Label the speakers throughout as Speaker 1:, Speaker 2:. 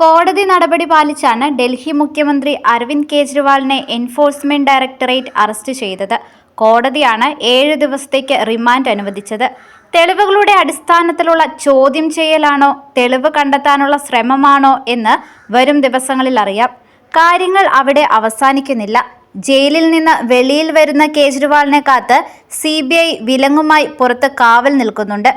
Speaker 1: കോടതി നടപടി പാലിച്ചാണ് ഡൽഹി മുഖ്യമന്ത്രി അരവിന്ദ് കെജ്രിവാളിനെ എൻഫോഴ്സ്മെന്റ് ഡയറക്ടറേറ്റ് അറസ്റ്റ് ചെയ്തത്. കോടതിയാണ് ഏഴ് ദിവസത്തേക്ക് റിമാൻഡ് അനുവദിച്ചത്. തെളിവുകളുടെ അടിസ്ഥാനത്തിലുള്ള ചോദ്യം ചെയ്യലാണോ തെളിവ് കണ്ടെത്താനുള്ള ശ്രമമാണോ എന്ന് വരും ദിവസങ്ങളിൽ അറിയാം. കാര്യങ്ങൾ അവിടെ അവസാനിക്കുന്നില്ല. ജയിലിൽ നിന്ന് വെളിയിൽ വരുന്ന കേജ്രിവാളിനെ കാത്ത് സി ബി ഐ വിലങ്ങുമായി പുറത്ത് കാവൽ നിൽക്കുന്നുണ്ട്.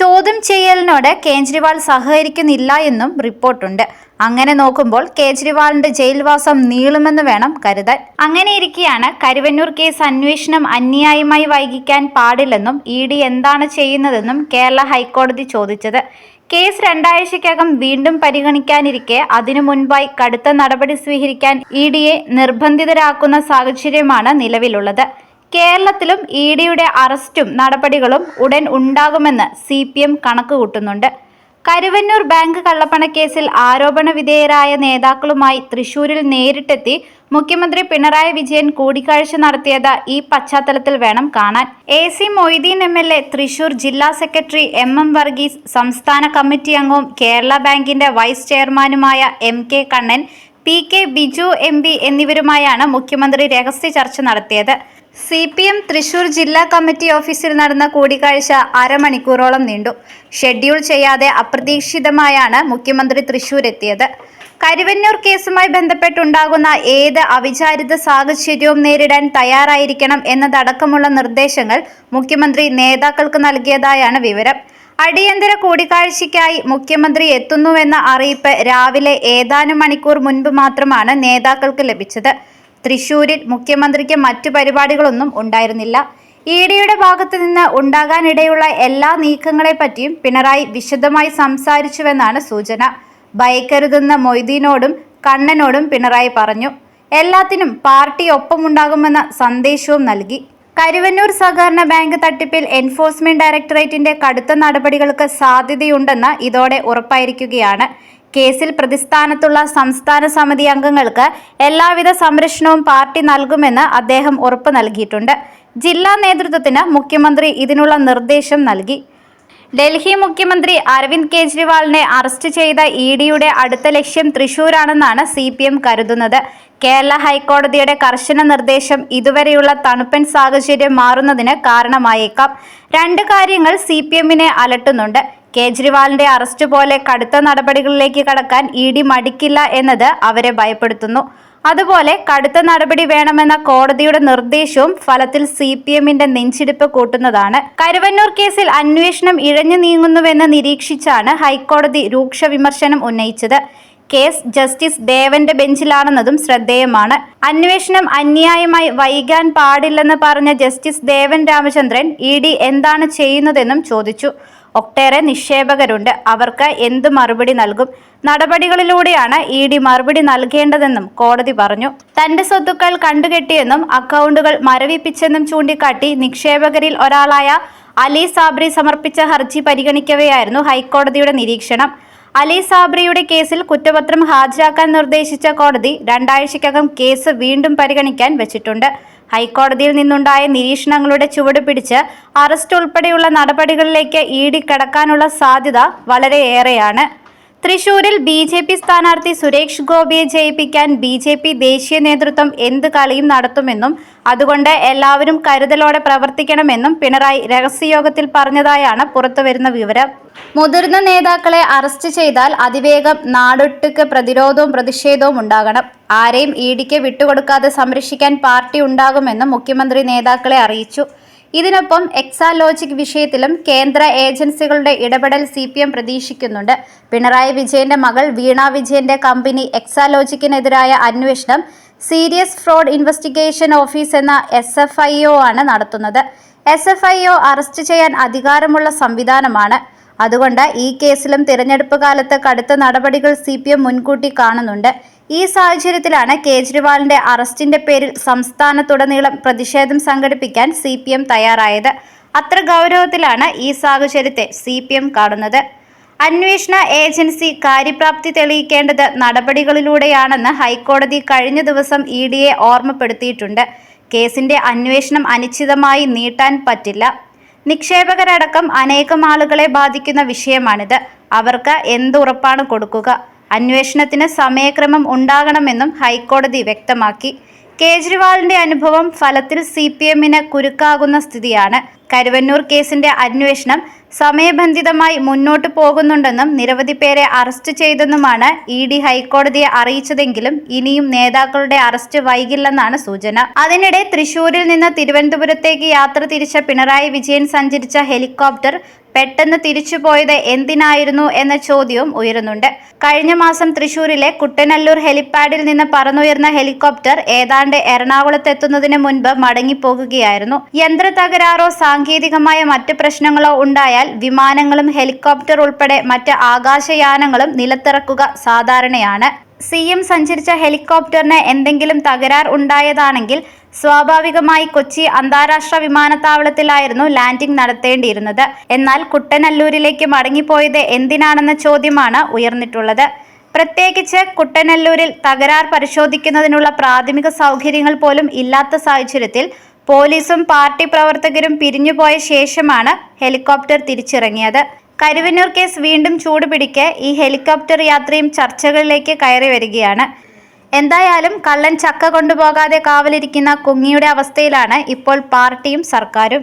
Speaker 1: ചോദ്യം ചെയ്യലിനോട് കേജ്രിവാൾ സഹകരിക്കുന്നില്ല എന്നും റിപ്പോർട്ടുണ്ട്. അങ്ങനെ നോക്കുമ്പോൾ കേജ്രിവാളിന്റെ ജയിൽവാസം നീളുമെന്ന് വേണം കരുതാൻ. അങ്ങനെയിരിക്കെയാണ് കരുവന്നൂർ കേസ് അന്വേഷണം അന്യായമായി വൈകിക്കാൻ പാടില്ലെന്നും ഇ ഡി എന്താണ് ചെയ്യുന്നതെന്നും കേരള ഹൈക്കോടതി ചോദിച്ചത്. കേസ് രണ്ടാഴ്ചയ്ക്കകം വീണ്ടും പരിഗണിക്കാനിരിക്കെ അതിനു മുൻപായി കടുത്ത നടപടി സ്വീകരിക്കാൻ ഇ ഡിയെ നിർബന്ധിതരാക്കുന്ന സാഹചര്യമാണ് നിലവിലുള്ളത്. കേരളത്തിലും ഇ ഡിയുടെ അറസ്റ്റും നടപടികളും ഉടൻ ഉണ്ടാകുമെന്ന് സി പി എം കണക്കുകൂട്ടുന്നുണ്ട്. കരുവന്നൂർ ബാങ്ക് കള്ളപ്പണക്കേസിൽ ആരോപണ വിധേയരായ നേതാക്കളുമായി തൃശൂരിൽ നേരിട്ടെത്തി മുഖ്യമന്ത്രി പിണറായി വിജയൻ കൂടിക്കാഴ്ച നടത്തിയത് ഈ പശ്ചാത്തലത്തിൽ വേണം കാണാൻ. A C Moideen M L A Thrissur ജില്ലാ സെക്രട്ടറി എം എം വർഗീസ് സംസ്ഥാന കമ്മിറ്റി അംഗവും കേരള ബാങ്കിന്റെ വൈസ് ചെയർമാനുമായ M K Kannan P K Biju M P എന്നിവരുമായാണ് മുഖ്യമന്ത്രി രഹസ്യ ചർച്ച നടത്തിയത്. സി പി എം തൃശൂർ ജില്ലാ കമ്മിറ്റി ഓഫീസിൽ നടന്ന കൂടിക്കാഴ്ച അരമണിക്കൂറോളം നീണ്ടു. ഷെഡ്യൂൾ ചെയ്യാതെ അപ്രതീക്ഷിതമായാണ് മുഖ്യമന്ത്രി തൃശൂർ എത്തിയത് കരുവന്നൂർ കേസുമായി ബന്ധപ്പെട്ടുണ്ടാകുന്ന ഏത് അവിചാരിത സാഹചര്യവും നേരിടാൻ തയ്യാറായിരിക്കണം എന്നതടക്കമുള്ള നിർദ്ദേശങ്ങൾ മുഖ്യമന്ത്രി നേതാക്കൾക്ക് നൽകിയതായാണ് വിവരം. അടിയന്തര കൂടിക്കാഴ്ചയ്ക്കായി മുഖ്യമന്ത്രി എത്തുന്നുവെന്ന അറിയിപ്പ് രാവിലെ ഏതാനും മണിക്കൂർ മുൻപ് മാത്രമാണ് നേതാക്കൾക്ക് ലഭിച്ചത്. തൃശൂരിൽ മുഖ്യമന്ത്രിക്ക് മറ്റു പരിപാടികളൊന്നും ഉണ്ടായിരുന്നില്ല. ഇ ഡിയുടെ ഭാഗത്തു നിന്ന് ഉണ്ടാകാനിടയുള്ള എല്ലാ നീക്കങ്ങളെപ്പറ്റിയും പിണറായി വിശദമായി സംസാരിച്ചുവെന്നാണ് സൂചന. ഭയക്കരുതെന്ന മൊയ്തീനോടും കണ്ണനോടും പിണറായി പറഞ്ഞു. എല്ലാത്തിനും പാർട്ടി ഒപ്പമുണ്ടാകുമെന്ന സന്ദേശവും നൽകി. കരുവന്നൂർ സഹകരണ ബാങ്ക് തട്ടിപ്പിൽ എൻഫോഴ്സ്മെന്റ് ഡയറക്ടറേറ്റിന്റെ കടുത്ത നടപടികൾക്ക് സാധ്യതയുണ്ടെന്ന് ഇതോടെ ഉറപ്പായിരിക്കുകയാണ്. കേസിൽ പ്രതിസ്ഥാനത്തുള്ള സംസ്ഥാന സമിതി അംഗങ്ങൾക്ക് എല്ലാവിധ സംരക്ഷണവും പാർട്ടി നൽകുമെന്ന് അദ്ദേഹം ഉറപ്പു നൽകിയിട്ടുണ്ട്. ജില്ലാ നേതൃത്വത്തിന് മുഖ്യമന്ത്രി ഇതിനുള്ള നിർദ്ദേശം നൽകി. ഡൽഹി മുഖ്യമന്ത്രി അരവിന്ദ് കെജ്രിവാളിനെ അറസ്റ്റ് ചെയ്ത ഇ ഡിയുടെ അടുത്ത ലക്ഷ്യം തൃശൂരാണെന്നാണ് സി പി എം കരുതുന്നത്. കേരള ഹൈക്കോടതിയുടെ കർശന നിർദ്ദേശം ഇതുവരെയുള്ള തണുപ്പൻ സാഹചര്യം മാറുന്നതിന് കാരണമായേക്കാം. രണ്ട് കാര്യങ്ങൾ സി പി എമ്മിനെ അലട്ടുന്നുണ്ട്. കേജ്രിവാളിന്റെ അറസ്റ്റ് പോലെ കടുത്ത നടപടികളിലേക്ക് കടക്കാൻ ഇ ഡി മടിക്കില്ല എന്നത് അവരെ ഭയപ്പെടുത്തുന്നു. അതുപോലെ കടുത്ത നടപടി വേണമെന്ന കോടതിയുടെ നിർദ്ദേശവും ഫലത്തിൽ സി പി എമ്മിന്റെ നെഞ്ചിടിപ്പ് കൂട്ടുന്നതാണ്. കരുവന്നൂർ കേസിൽ അന്വേഷണം ഇഴഞ്ഞു നീങ്ങുന്നുവെന്ന് നിരീക്ഷിച്ചാണ് ഹൈക്കോടതി രൂക്ഷ വിമർശനം ഉന്നയിച്ചത്. കേസ് ജസ്റ്റിസ് ദേവന്റെ ബെഞ്ചിലാണെന്നതും ശ്രദ്ധേയമാണ്. അന്വേഷണം അന്യായമായി വൈകാൻ പാടില്ലെന്ന് പറഞ്ഞ ജസ്റ്റിസ് ദേവൻ രാമചന്ദ്രൻ ഇ എന്താണ് ചെയ്യുന്നതെന്നും ചോദിച്ചു. ഒട്ടേറെ നിക്ഷേപകരുണ്ട്. അവർക്ക് എന്ത് മറുപടി നൽകും? നടപടികളിലൂടെയാണ് ഇ ഡി മറുപടി നൽകേണ്ടതെന്നും കോടതി പറഞ്ഞു. തന്റെ സ്വത്തുക്കൾ കണ്ടുകെട്ടിയെന്നും അക്കൗണ്ടുകൾ മരവിപ്പിച്ചെന്നും ചൂണ്ടിക്കാട്ടി നിക്ഷേപകരിൽ ഒരാളായ അലി സാബ്രി സമർപ്പിച്ച ഹർജി പരിഗണിക്കവെയായിരുന്നു ഹൈക്കോടതിയുടെ നിരീക്ഷണം. അലി സാബ്രിയുടെ കേസിൽ കുറ്റപത്രം ഹാജരാക്കാൻ നിർദ്ദേശിച്ച കോടതി രണ്ടാഴ്ചയ്ക്കകം കേസ് വീണ്ടും പരിഗണിക്കാൻ വെച്ചിട്ടുണ്ട്. ഹൈക്കോടതിയിൽ നിന്നുണ്ടായ നിരീക്ഷണങ്ങളുടെ ചുവട് പിടിച്ച് അറസ്റ്റ് ഉൾപ്പെടെയുള്ള നടപടികളിലേക്ക് ഇ ഡി കടക്കാനുള്ള സാധ്യത വളരെയേറെയാണ്. തൃശൂരിൽ ബി ജെ പി സ്ഥാനാർത്ഥി സുരേഷ് ഗോപിയെ ജയിപ്പിക്കാൻ ബി ജെ പി ദേശീയ നേതൃത്വം എന്ത് കളിയും നടത്തുമെന്നും അതുകൊണ്ട് എല്ലാവരും കരുതലോടെ പ്രവർത്തിക്കണമെന്നും പിണറായി രഹസ്യയോഗത്തിൽ പറഞ്ഞതായാണ് പുറത്തുവരുന്ന വിവരം. മുതിർന്ന നേതാക്കളെ അറസ്റ്റ് ചെയ്താൽ അതിവേഗം നാടൊട്ടുക്ക് പ്രതിരോധവും പ്രതിഷേധവും ഉണ്ടാകണം. ആരെയും ഇ ഡിക്ക് വിട്ടുകൊടുക്കാതെ സംരക്ഷിക്കാൻ പാർട്ടി ഉണ്ടാകുമെന്നും മുഖ്യമന്ത്രി നേതാക്കളെ അറിയിച്ചു. ഇതിനൊപ്പം എക്സാലോജിക് വിഷയത്തിലും കേന്ദ്ര ഏജൻസികളുടെ ഇടപെടൽ സി പി എം പ്രതീക്ഷിക്കുന്നുണ്ട്. പിണറായി വിജയന്റെ മകൾ വീണ വിജയന്റെ കമ്പനി എക്സാലോജിക്കിനെതിരായ അന്വേഷണം സീരിയസ് ഫ്രോഡ് ഇൻവെസ്റ്റിഗേഷൻ ഓഫീസ് എന്ന എസ് എഫ് ഐ ഒ ആണ് നടത്തുന്നത്. S F I O arrest ചെയ്യാൻ അധികാരമുള്ള സംവിധാനമാണ്. അതുകൊണ്ട് ഈ കേസിലും തിരഞ്ഞെടുപ്പ് കാലത്ത് കടുത്ത നടപടികൾ സി പി എം മുൻകൂട്ടി കാണുന്നുണ്ട്. ഈ സാഹചര്യത്തിലാണ് കേജ്രിവാളിന്റെ അറസ്റ്റിന്റെ പേരിൽ സംസ്ഥാനത്തുടനീളം പ്രതിഷേധം സംഘടിപ്പിക്കാൻ സി പി എം തയ്യാറായത്. അത്ര ഗൗരവത്തിലാണ് ഈ സാഹചര്യത്തെ സി പി എം കാണുന്നത്. അന്വേഷണ ഏജൻസി കാര്യപ്രാപ്തി തെളിയിക്കേണ്ടത് നടപടികളിലൂടെയാണെന്ന് ഹൈക്കോടതി കഴിഞ്ഞ ദിവസം ഇ ഡിയെ ഓർമ്മപ്പെടുത്തിയിട്ടുണ്ട്. കേസിന്റെ അന്വേഷണം അനിശ്ചിതമായി നീട്ടാൻ പറ്റില്ല. നിക്ഷേപകരടക്കം അനേകം ആളുകളെ ബാധിക്കുന്ന വിഷയമാണിത്. അവർക്ക് എന്തുറപ്പാണ് കൊടുക്കുക? അന്വേഷണത്തിന് സമയക്രമം ഉണ്ടാകണമെന്നും ഹൈക്കോടതി വ്യക്തമാക്കി. കേജ്രിവാളിന്റെ അനുഭവം ഫലത്തിൽ സി പി എമ്മിന് കുരുക്കാകുന്ന സ്ഥിതിയാണ്. കരുവന്നൂർ കേസിന്റെ അന്വേഷണം സമയബന്ധിതമായി മുന്നോട്ടു പോകുന്നുണ്ടെന്നും നിരവധി പേരെ അറസ്റ്റ് ചെയ്തെന്നുമാണ് ഇ ഡി ഹൈക്കോടതിയെ അറിയിച്ചതെങ്കിലും ഇനിയും നേതാക്കളുടെ അറസ്റ്റ് വൈകില്ലെന്നാണ് സൂചന. അതിനിടെ തൃശൂരിൽ നിന്ന് തിരുവനന്തപുരത്തേക്ക് യാത്ര തിരിച്ച പിണറായി വിജയൻ സഞ്ചരിച്ച ഹെലികോപ്റ്റർ പെട്ടെന്ന് തിരിച്ചു പോയത് എന്തിനായിരുന്നു എന്ന ചോദ്യവും ഉയരുന്നുണ്ട്. കഴിഞ്ഞ മാസം തൃശൂരിലെ കുട്ടനല്ലൂർ ഹെലിപ്പാഡിൽ നിന്ന് പറന്നുയർന്ന ഹെലികോപ്റ്റർ ഏതാണ്ട് എറണാകുളത്തെത്തുന്നതിന് മുൻപ് മടങ്ങിപ്പോകുകയായിരുന്നു. യന്ത്ര തകരാറോ സാങ്കേതികമായ മറ്റ് പ്രശ്നങ്ങളോ ഉണ്ടായാൽ വിമാനങ്ങളും ഹെലികോപ്റ്റർ ഉൾപ്പെടെ മറ്റ് ആകാശയാനങ്ങളും നിലത്തിറക്കുക സാധാരണയാണ്. സി എം സഞ്ചരിച്ച ഹെലികോപ്റ്ററിന് എന്തെങ്കിലും തകരാർ ഉണ്ടായതാണെങ്കിൽ സ്വാഭാവികമായി കൊച്ചി അന്താരാഷ്ട്ര വിമാനത്താവളത്തിലായിരുന്നു ലാൻഡിംഗ് നടത്തേണ്ടിയിരുന്നത്. എന്നാൽ കുട്ടനല്ലൂരിലേക്ക് മടങ്ങിപ്പോയത് എന്തിനാണെന്ന ചോദ്യമാണ് ഉയർന്നിട്ടുള്ളത്. പ്രത്യേകിച്ച് കുട്ടനല്ലൂരിൽ തകരാർ പരിശോധിക്കുന്നതിനുള്ള പ്രാഥമിക സൗകര്യങ്ങൾ പോലും ഇല്ലാത്ത സാഹചര്യത്തിൽ പോലീസും പാർട്ടി പ്രവർത്തകരും പിരിഞ്ഞുപോയ ശേഷമാണ് ഹെലികോപ്റ്റർ തിരിച്ചിറങ്ങിയത്. കരുവന്നൂർ കേസ് വീണ്ടും ചൂടുപിടിക്കെ ഈ ഹെലികോപ്റ്റർ യാത്രയും ചർച്ചകളിലേക്ക് കയറി വരികയാണ്. എന്തായാലും കള്ളൻ ചക്ക കൊണ്ടുപോകാതെ കാവലിരിക്കുന്ന കുങ്ങിയുടെ അവസ്ഥയിലാണ് ഇപ്പോൾ പാർട്ടിയും സർക്കാരും.